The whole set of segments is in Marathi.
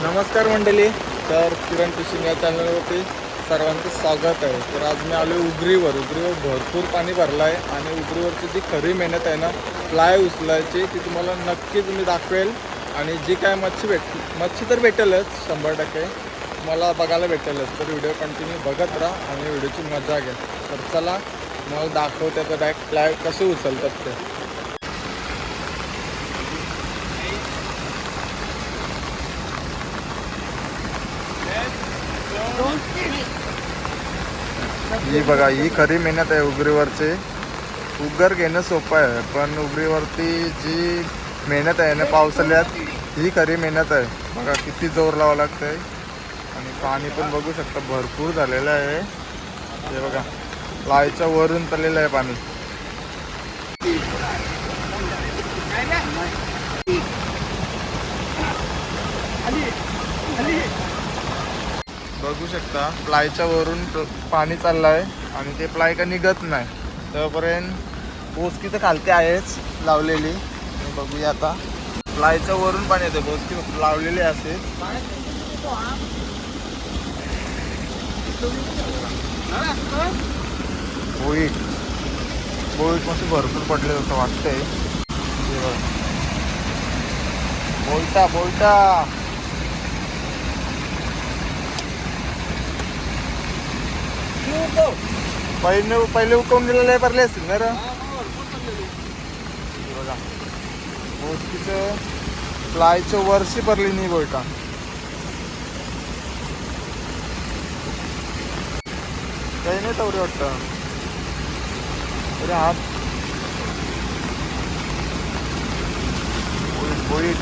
नमस्कार मंडळी तर किरण फिशिंग या चॅनलवरती सर्वांचं स्वागत आहे. तर आज मी आलो उगरीवर. उगरीवर भरपूर पाणी भरलं आहे आणि उगरीवरची जी खरी मेहनत आहे ना फ्लाय उचलायची ती तुम्हाला नक्कीच मी दाखवेल. आणि जी काय मच्छी भेट मच्छी तर भेटेलच शंभर टक्के. मला बघायला भेटेलच. तर व्हिडिओ कंटिन्यू बघत राहा आणि व्हिडिओची मजा घ्या. तर चला मला दाखवते तर डायरेक्ट फ्लाय कसे उचलतात ते. ही बघा ही खरी मेहनत आहे उगरीवरची. उगर घेणं सोपं आहे पण उगरीवरती जी मेहनत आहे ना पावसाळ्यात ही खरी मेहनत आहे. बघा किती जोर लावावं लागतंय. आणि पाणी पण बघू शकता भरपूर झालेलं आहे. हे बघा लायच्या वरून चाललेलं आहे पाणी. बघू शकता. प्लायच्या वरून पाणी चाललं आहे आणि ते प्लाय का निघत नाही. तोपर्यंत बोसकी तर खालती आहेच लावलेली. बघूया आता. प्लायच्या वरून पाणी येते बोसकी लावलेली असे बोईट बोईट मस्त भरपूर पडले असं वाटतंय. बोलता बोलता. पहिले पहिले उकवून दिलेले आहे भरले असतील ना बघा. मोस्कीचं फ्लायचं वर्षी भरली नाही बोलता काही नाही तेवढे वाटतं. अरे हात बोईट बोईट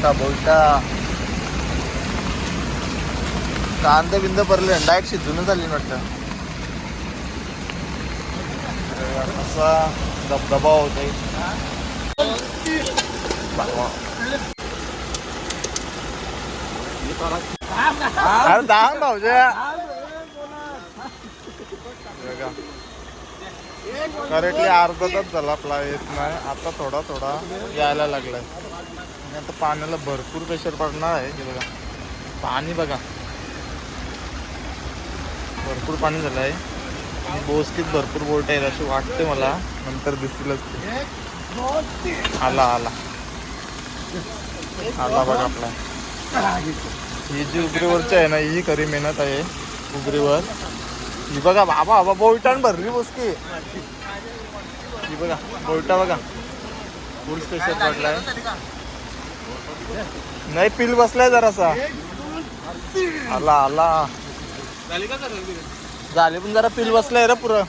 बोलता बोलता. कांदे बिंद भरले डायरेक्ट शिजूनच झाली वाटतं. असा धबधबा होत अरे दहा भाऊजे. करेक्टली अर्धा तास झाला आपला येत नाही आता थोडा थोडा यायला लागलाय. आणि आता पाण्याला भरपूर प्रेशर पडणार आहे हे बघा. पाणी बघा. भरपूर पाणी झालं आहे. आणि बोसकीत भरपूर बोट आहेत अशी वाटते मला. नंतर दिसतीलच आला आला. आला बघा आपला. ही जी उगरीवरची आहे ना ही खरी मेहनत आहे उगरीवर. ही बघा बाबा बाबा बोलटान भरली बोसकी. ही बघा बोलटा बघा. फुल स्पेशल पडलाय. नाही पिल बसलाय जरासा. आला आला. झाले पण जरा पिल बसलाय रे पुरं.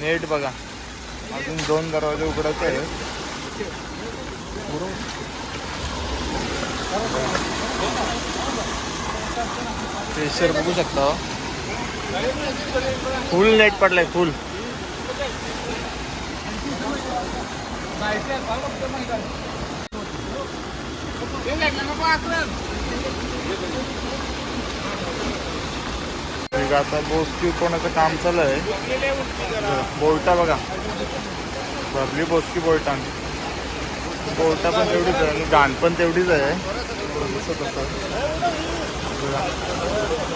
नेट बघा. अजून दोन दरवाजे उघडायचे आहे प्रेशर बघू शकता. फुल नेट पडलाय फुल ठीक आहे, आता बोसकी कोणाचं काम चालू आहे बोलटा बघा. भरली बोसकी बोलटा बोलटा पण तेवढीच आहे आणि गाण पण तेवढीच आहे. दिसत असं बघा.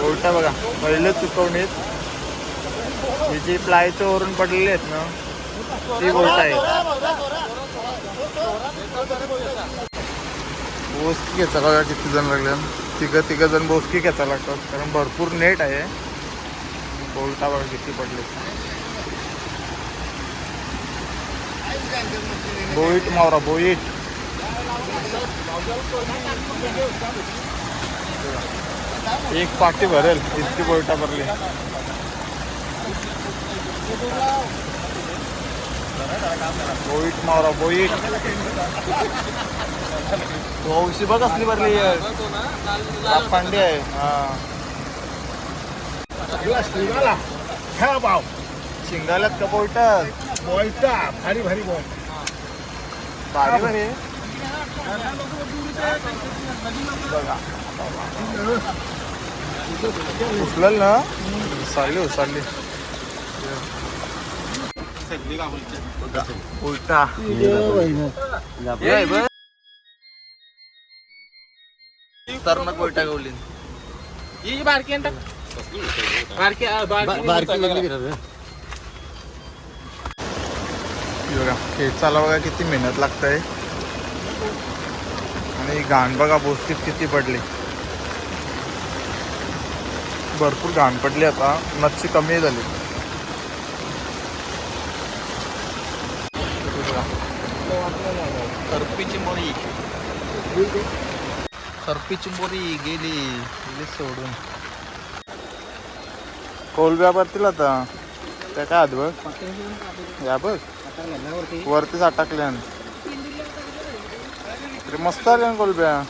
बोलटा बघा. पहिले चुकवणीत. ही जी प्लायच्या वरून पडलेली आहेत ना ती बोलटा आहे बोसकी घ्यायचा किती जण लागले? तिघं तिघं जण बोसकी घ्यायचा लागतात कारण भरपूर नेट आहे. बोलता बघा किती पडले? बोईट मावरा बोईट. एक पाटी भरेल इतकी बोईटा भरली बोईट मावरा बोईट वौशी बघ असली भरली पांडे आहे. हा. ह्या भाव शिंगाल्यात का बोईटात बॉलचा भारी भारी बॉल. भारी भारी बघा. उचलल ना? उचलली उचलली. उलटा तर मग उलटा गवली ही बारकी बारकी बघा खेचाला बघा किती मेहनत लागतंय. आणि घाण बघा बोस्तीत किती पडली. भरपूर घाण पडली आता. मच्छी कमी झाली. सर्पीची चिंबोरी. सर्पीची मोरी गेली. गेली सोडून. कोलब्या भरतील आता. त्या काय आत बघ. या बघ. वरतीच अटकल्यान तरी मस्त आल्या कोलब्या.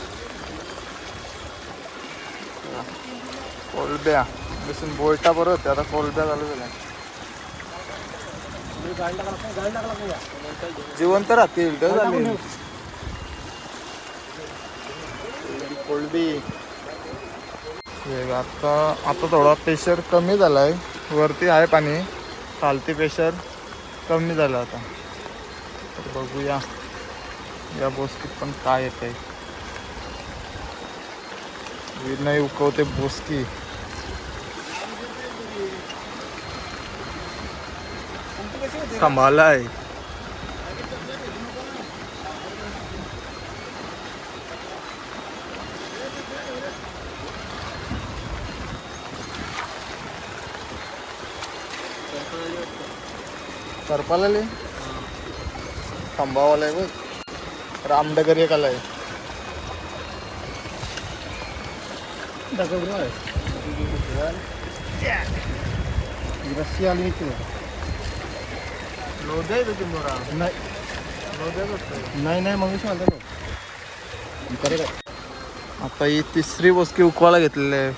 कोलब्या. दिसून बोलटा बरं होते. आता कोलब्या चालू झाल्या. जिवंत राहतील ग झाली कोलबी आता आता थोडा प्रेशर कमी झालाय. वरती आहे पाणी. खालती प्रेशर कमी झालं आता. तर बघूया या बोस्कीत पण काय येत विनय उकवते बोस्की कमाल आहे. करपाला ले खंबावाला आहे बघ. रामडगर एक आलाय. रस्सी आली नाही नाही नाही मग सांगतो करे काय आता ही तिसरी बोसकी उकवायला घेतलेली आहे.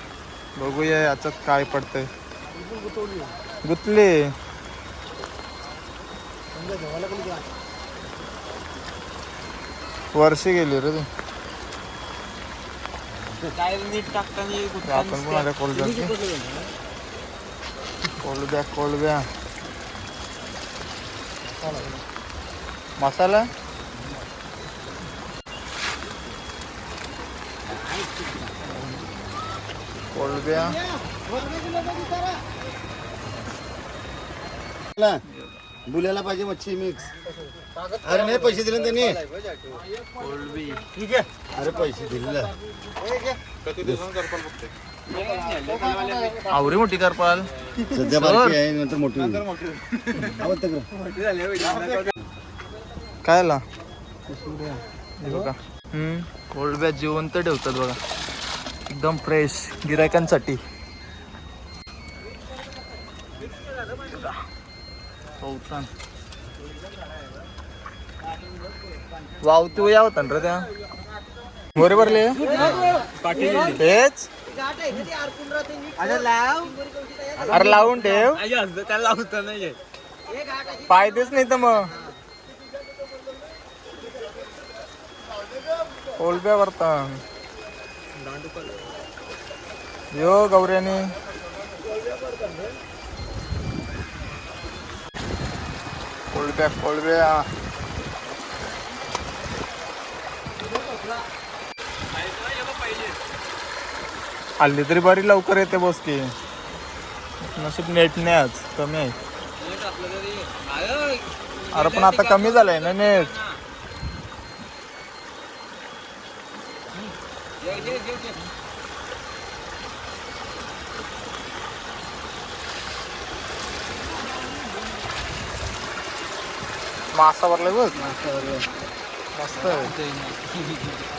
बघूया याच्यात काय पडतंय. गुतले. वर्षी गेली रे ती. काय नीट टाकताना ते आपण कोलब्या कोलब्या कोलब्या. मसाला? कोलब्या बुल्याला पाहिजे मच्छी मिक्स अरे नाही पैसे दिले ना त्यांनी. कोलबी अरे पैसे दिले. आवरी मोठी करपाल. सध्या बारकी आहे नंतर मोठी होईल. आवडतं का? काय ला हे बघा. हम्म कोलब्या जिवंत ठेवतात बघा. एकदम फ्रेश गिरायकांसाठी चौथान. वावती या होता रे त्या? मोरे भरले हेच? अरे लावून ठेव. त्याला लावता नाही नाही तर मग. कोलब्या वरता यो गौऱ्याने. कोलब्या कोलब्या हल्ली तरी बरी लवकर येते बस की नशीब नेट नाही आज कमी आहे. अरे पण आता कमी झालंय ना नेट. मासा भरलाय बघ. मस्त आहे.